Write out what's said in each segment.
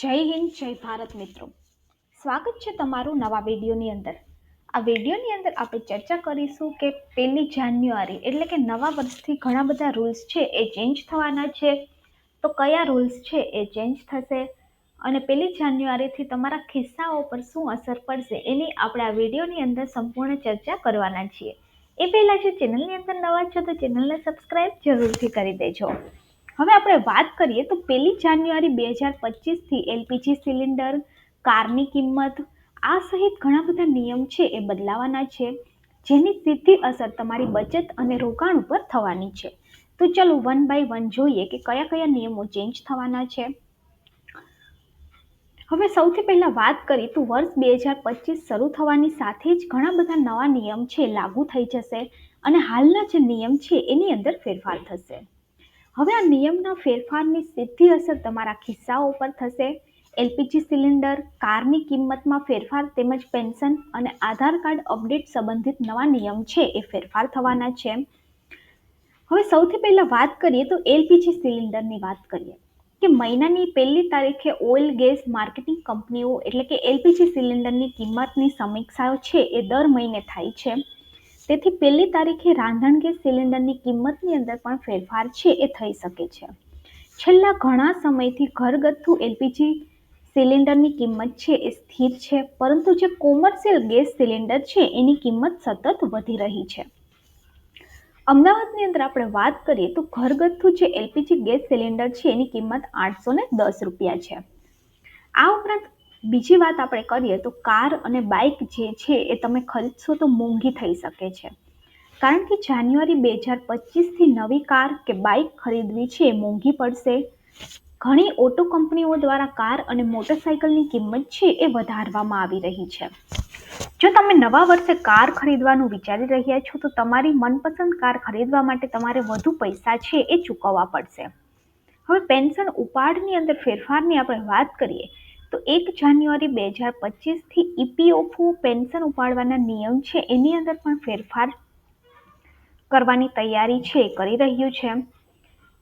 જય હિન્દ, જય ભારત મિત્રો. સ્વાગત છે તમારું નવા વિડીયોની અંદર. આ વિડીયોની અંદર આપણે ચર્ચા કરીશું કે પહેલી જાન્યુઆરી એટલે કે નવા વર્ષથી ઘણા બધા રૂલ્સ છે, એ ચેન્જ થવાના છે. તો કયા રૂલ્સ છે, એ ચેન્જ થશે? અને પહેલી જાન્યુઆરીથી તમારા ખિસ્સાઓ પર શું અસર પડશે, એની આપણે આ વિડીયોની અંદર સંપૂર્ણ ચર્ચા કરવાના છીએ. એ પહેલાં જો ચેનલની અંદર નવા છો તો ચેનલને સબસ્ક્રાઈબ જરૂરથી કરી દેજો. હવે આપણે વાત કરીએ તો પહેલી જાન્યુઆરી બે હજાર પચીસથી એલપીજી સિલિન્ડર, કારની કિંમત, આ સહિત ઘણા બધા નિયમ છે એ બદલાવાના છે, જેની સીધી અસર તમારી બચત અને રોકાણ ઉપર થવાની છે. તો ચલો વન બાય વન જોઈએ કે કયા કયા નિયમો ચેન્જ થવાના છે. હવે સૌથી પહેલાં વાત કરીએ તો વર્ષ બે હજાર પચીસ શરૂ થવાની સાથે જ ઘણા બધા નવા નિયમ છે લાગુ થઈ જશે અને હાલના જે નિયમ છે એની અંદર ફેરફાર થશે. હવે આ નિયમના ફેરફારની સીધી અસર તમારા ખિસ્સાઓ પર થશે. એલપીજી સિલિન્ડર, કારની કિંમતમાં ફેરફાર તેમજ પેન્શન અને આધાર કાર્ડ અપડેટ સંબંધિત નવા નિયમ છે એ ફેરફાર થવાના છે. હવે સૌથી પહેલાં વાત કરીએ તો એલપીજી સિલિન્ડરની વાત કરીએ કે મહિનાની પહેલી તારીખે ઓઇલ, ગેસ, માર્કેટિંગ કંપનીઓ એટલે કે એલપીજી સિલિન્ડરની કિંમતની સમીક્ષાઓ છે એ દર મહિને થાય છે. તેથી પહેલી તારીખે રાંધણ ગેસ સિલિન્ડરની કિંમતની અંદર પણ ફેરફાર છે એ થઈ શકે છે. છેલ્લા ઘણા સમયથી ઘરગથ્થુ એલપીજી સિલિન્ડરની કિંમત છે એ સ્થિર છે, પરંતુ જે કોમર્શિયલ ગેસ સિલિન્ડર છે એની કિંમત સતત વધી રહી છે. અમદાવાદની અંદર આપણે વાત કરીએ તો ઘરગથ્થુ જે એલપીજી ગેસ સિલિન્ડર છે એની કિંમત આઠસો ને દસ રૂપિયા છે. આ ઉપરાંત બીજી વાત આપણે કરીએ તો કાર અને બાઇક જે છે એ તમે ખરીદશો તો મોંઘી થઈ શકે છે. કારણ કે જાન્યુઆરી બે હજાર પચીસથી નવી કાર કે બાઇક ખરીદવી છે એ મોંઘી પડશે. ઘણી ઓટો કંપનીઓ દ્વારા કાર અને મોટરસાઇકલની કિંમત છે એ વધારવામાં આવી રહી છે. જો તમે નવા વર્ષે કાર ખરીદવાનું વિચારી રહ્યા છો તો તમારી મનપસંદ કાર ખરીદવા માટે તમારે વધુ પૈસા છે એ ચૂકવવા પડશે. હવે પેન્શન ઉપાડની અંદર ફેરફારની આપણે વાત કરીએ તો એક જાન્યુઆરી બે હજાર પચીસથી ઈપીએફઓ પેન્શન ઉપાડવાના નિયમ છે, એની અંદર પણ ફેરફાર કરવાની તૈયારી છે, કરી રહ્યું છે.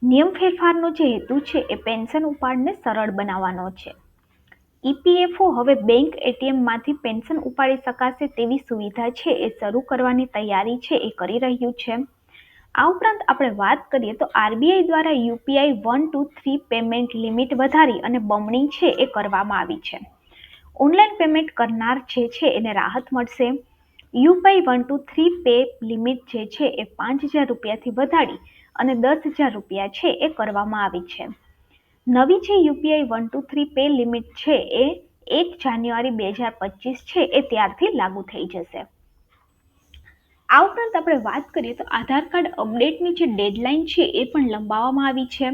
નિયમ ફેરફારનો જે હેતુ છે, એ પેન્શન ઉપાડને સરળ બનાવવાનો છે. ઈપીએફઓ હવે બેંક એટીએમમાંથી પેન્શન ઉપાડી શકાશે તેવી સુવિધા છે, એ શરૂ કરવાની તૈયારી છે, એ કરી રહ્યું છે. આ ઉપરાંત આપણે વાત કરીએ તો આરબીઆઈ દ્વારા UPI one, two, three payment limit વધારી અને બમણી છે એ કરવામાં આવી છે. ઓનલાઈન પેમેન્ટ કરનાર જે છે એને રાહત મળશે. UPI one, two, three pay limit જે છે એ પાંચ હજાર રૂપિયાથી વધારી અને દસ હજાર રૂપિયા છે એ કરવામાં આવી છે. નવી જે UPI one, two, three pay limit છે એ એક જાન્યુઆરી બે હજાર પચીસ છે એ ત્યારથી લાગુ થઈ જશે. આ ઉપરાંત આપણે વાત કરીએ તો આધાર કાર્ડ અપડેટની જે ડેડલાઇન છે એ પણ લંબાવવામાં આવી છે.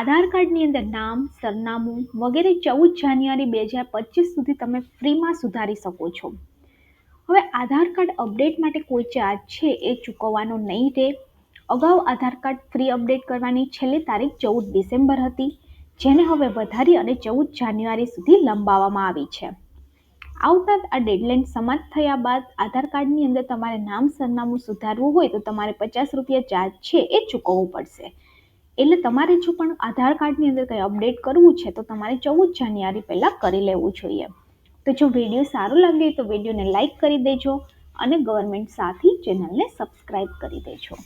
આધાર કાર્ડની અંદર નામ, સરનામું વગેરે ચૌદ જાન્યુઆરી બે હજાર પચીસ સુધી તમે ફ્રીમાં સુધારી શકો છો. હવે આધાર કાર્ડ અપડેટ માટે કોઈ ચાર્જ છે એ ચૂકવવાનો નહીં રહે. અગાઉ આધાર કાર્ડ ફ્રી અપડેટ કરવાની છેલ્લી તારીખ ચૌદ ડિસેમ્બર હતી, જેને હવે વધારી અને ચૌદ જાન્યુઆરી સુધી લંબાવવામાં આવી છે. આ ઉપરાંત આ ડેડલાઇન સમાપ્ત થયા બાદ આધાર કાર્ડની અંદર તમારે નામ સરનામું સુધારવું હોય તો તમારે પચાસ રૂપિયા ચાર્જ છે એ ચૂકવવું પડશે. એટલે તમારે જો પણ આધાર કાર્ડની અંદર કંઈ અપડેટ કરવું છે તો તમારે ચૌદ જાન્યુઆરી પહેલાં કરી લેવું જોઈએ. તો જો વીડિયો સારો લાગે તો વિડીયોને લાઇક કરી દેજો અને ગવર્મેન્ટ સાથી ચેનલને સબસ્ક્રાઈબ કરી દેજો.